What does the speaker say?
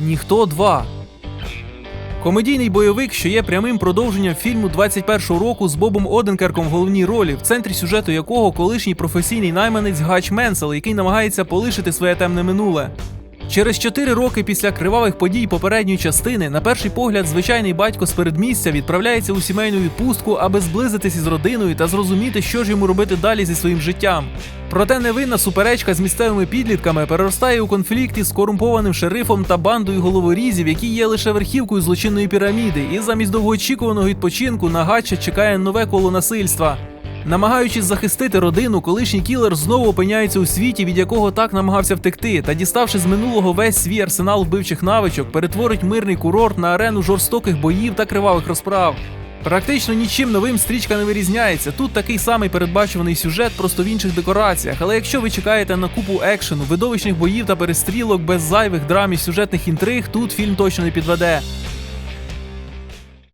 Ніхто 2. Комедійний бойовик, що є прямим продовженням фільму 21-го року з Бобом Оденкерком в головній ролі, в центрі сюжету якого колишній професійний найманець Гач Менсел, який намагається полишити своє темне минуле. Через чотири роки після кривавих подій попередньої частини, на перший погляд, звичайний батько з передмістя відправляється у сімейну відпустку, аби зблизитись із родиною та зрозуміти, що ж йому робити далі зі своїм життям. Проте невинна суперечка з місцевими підлітками переростає у конфлікті з корумпованим шерифом та бандою головорізів, які є лише верхівкою злочинної піраміди, і замість довгоочікуваного відпочинку на Гатча чекає нове коло насильства. Намагаючись захистити родину, колишній кілер знову опиняється у світі, від якого так намагався втекти, та діставши з минулого весь свій арсенал вбивчих навичок, перетворить мирний курорт на арену жорстоких боїв та кривавих розправ. Практично нічим новим стрічка не вирізняється. Тут такий самий передбачуваний сюжет, просто в інших декораціях. Але якщо ви чекаєте на купу екшену, видовищних боїв та перестрілок без зайвих драм і сюжетних інтриг, тут фільм точно не підведе.